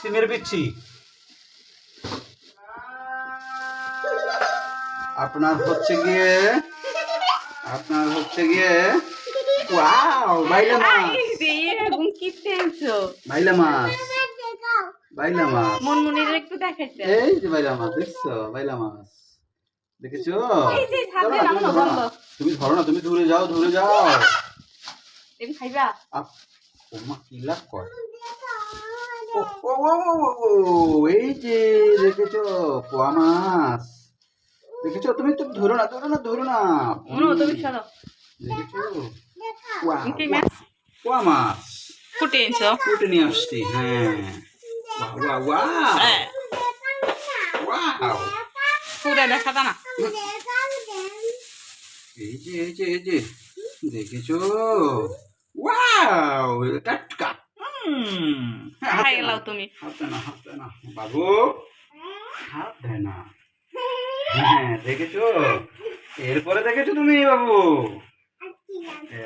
সিমের বিচ্ছি। আপনার হচ্ছে গিয়ে আপনার হচ্ছে গিয়ে ওয়াও বাইলা মাছ। এরকম কি বাইলা মাছ। বাইলা মাছ। মনমনির একটু দেখাইতে। এই যে বাইলা মাছ দেখছ? বাইলা মাছ। দেখেছ? এই যে নামো বন্ধ। তুমি ধরো না তুমি দূরে যাও দূরে যাও। তুমি খাইবা? আপ ওমা কি লাভ করে? ও, এই যে দেখেছ পোয়া মাছ। দেখেছ? তুমি তো ধরো না ধরো না ধরো না। তুমি সরো দেখেছ? পোয়া মাছ? কুটে এনেছো? কুটে নিয়ে আসছি হ্যাঁ। ওয়া ওয়া ওয়া পুরা দেখাতা না। এই যে এই যে এই যে দেখেছ? ওয়াও টাটকা গেলাও তুমি। হাত না হাত না বাবু হাত না হ্যাঁ দেখেছ? এরপরে দেখেছ তুমি বাবু?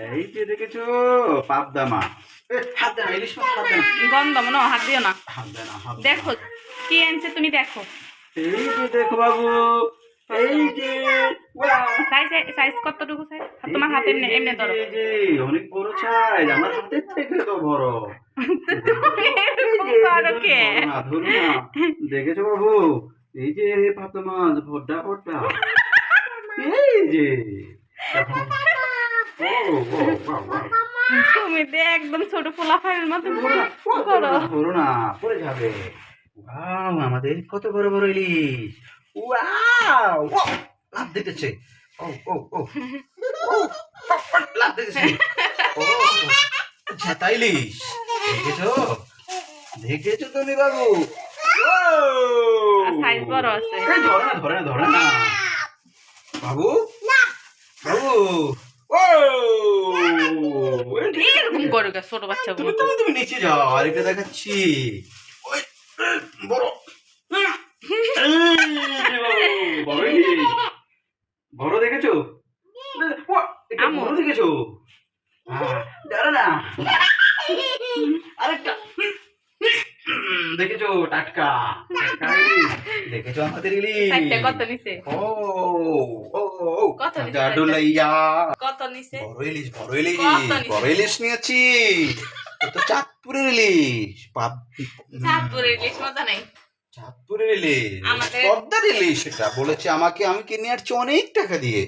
এই যে দেখেছ পাবদা মাছ। এ, হাত দেয় না ইলিশ মাছ হাত দেয় না গন্ধ মনো হাত দিও না। হাত দেয় না হাত দেখো কি আনছে তুমি দেখো। এই যে দেখো বাবু এই যে সাইজ সাইজ কতটুকু সাইজ তোমার হাতে এমনি এমনি ধরো। অনেক বড় সাইজ আমার হাতের থেকে তো বড়। দেখেছ বাবু? এই যে ভোড্ডা ভোড্ডা এই যে। তুমি দে একদম ছোট পোলা ফাইলের মতো না, করো। না, ধরো পড়ে যাবে। ওয়াও আমাদের কত বড় বড় ইলিশ। ওয়াও ও, লাভ দিতেছে। ও ও ও ও, ও, ও, ইলিশ দেখেছ? দেখেছ তুমি বাবু সাইজ বড় আছে। ধরে না ধরে না ধরে না। বাবু? বাবু? ও! এই এরকম করো কে ছোট বাচ্চা তুমি তুমি নিচে যাও আরেকটা দেখাচ্ছি ওই বড় এই যে বাবু, বড় ইলিশ। বড় দেখেছ ওয়া, এটা আমু। বড় দেখেছ না। আরেকটা। দেখেছ টাটকা? দেখেছ আমাদের ইলিশ কত নিছে? ও ও ও কত নিছে জাডু কত নিছে? বড় ইলিশ বড় ইলিশ কত নিছে? বড় ইলিশ নিয়েছি। ও তো চাঁদপুরের ইলিশ পাপ চাঁদপুরে ইলিশ মজা নাই। চাঁদপুরের ইলিশ পদ্মার ইলিশ এটা বলেছে আমাকে আমি কিনে আসছি অনেক টাকা দিয়ে।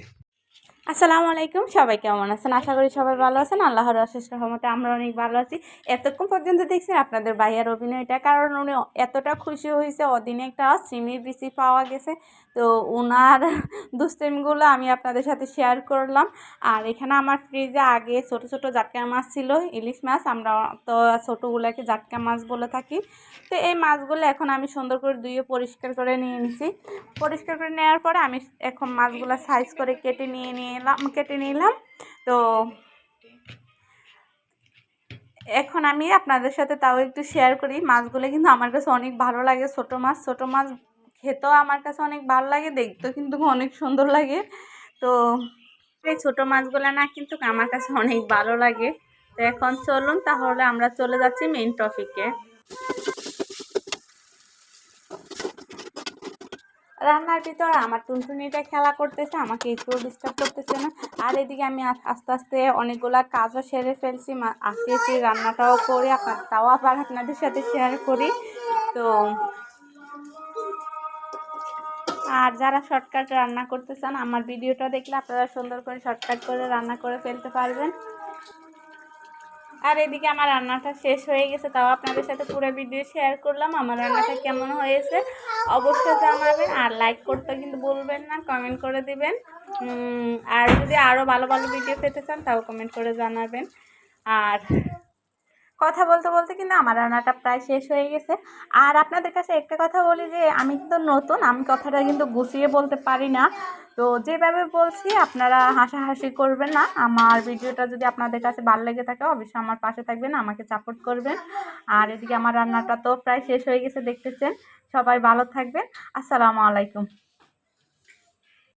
আসসালামু আলাইকুম, সবাই কেমন আছেন? আশা করি সবাই ভালো আছেন। আল্লাহর অশেষ রহমতে আমরা অনেক ভালো আছি। এতক্ষণ পর্যন্ত দেখছেন আপনাদের ভাইয়ার অভিনয়টা, কারণ উনি এতটা খুশি হয়েছে। অদিনে একটা সিমির বিচি পাওয়া গেছে। তো ওনার দুষ্টেমগুলো আমি আপনাদের সাথে শেয়ার করলাম। আর এখানে আমার ফ্রিজে আগে ছোট ছোট জাটকা মাছ ছিল, ইলিশ মাছ। আমরা তো ছোটোগুলোকে জাটকা মাছ বলে থাকি। তো এই মাছগুলো এখন আমি সুন্দর করে ধুয়ে পরিষ্কার করে নিয়ে নিছি। পরিষ্কার করে নেওয়ার পরে আমি এখন মাছগুলো সাইজ করে কেটে নিয়ে নিয়ে এলাম কেটে নিলাম। তো এখন আমি আপনাদের সাথে তাও একটু শেয়ার করি। মাছগুলো কিন্তু আমার কাছে অনেক ভালো লাগে, ছোট মাছ। ছোট মাছ খেতেও আমার কাছে অনেক ভালো লাগে, দেখতেও কিন্তু অনেক সুন্দর লাগে। তো এই ছোট মাছগুলো না কিন্তু আমার কাছে অনেক ভালো লাগে। তো এখন চলুন, তাহলে আমরা চলে যাচ্ছি মেইন টপিকে রান্নার ভিতর আমার টুনটুনিটা খেলা করতেছে, আমাকে একটু ডিস্টার্ব করতেছে না। আর এদিকে আমি আস্তে আস্তে অনেকগুলা কাজও সেরে ফেলছি, মা- আসতেছি রান্নাটাও করি, আপনার তাও আবার আপনাদের সাথে শেয়ার করি। তো আর যারা শর্টকাট রান্না করতে চান, আমার ভিডিওটা দেখলে আপনারা সুন্দর করে শর্টকাট করে রান্না করে ফেলতে পারবেন। আর এদিকে আমার রান্নাটা শেষ হয়ে গেছে, তাও আপনাদের সাথে পুরো ভিডিও শেয়ার করলাম, আমার রান্নাটা কেমন হয়েছে অবশ্যই জানাবেন, আর লাইক করতে কিন্তু বলবেন না কমেন্ট করে দিবেন। আর যদি আরও ভালো ভালো ভিডিও পেতে চান, তাও কমেন্ট করে জানাবেন। আর কথা বলতে বলতে কিন্তু আমার রান্নাটা প্রায় শেষ হয়ে গেছে। আর আপনাদের কাছে একটা কথা বলি যে, আমি কিন্তু নতুন, আমি কথাটা কিন্তু গুছিয়ে বলতে পারি না। তো যেভাবে বলছি, আপনারা হাসাহাসি করবেন না। আমার ভিডিওটা যদি আপনাদের কাছে ভালো লেগে থাকে, অবশ্যই আমার পাশে থাকবেন, আমাকে সাপোর্ট করবেন। আর এদিকে আমার রান্নাটা তো প্রায় শেষ হয়ে গেছে, দেখতেছেন। সবাই ভালো থাকবেন। আসসালামু আলাইকুম।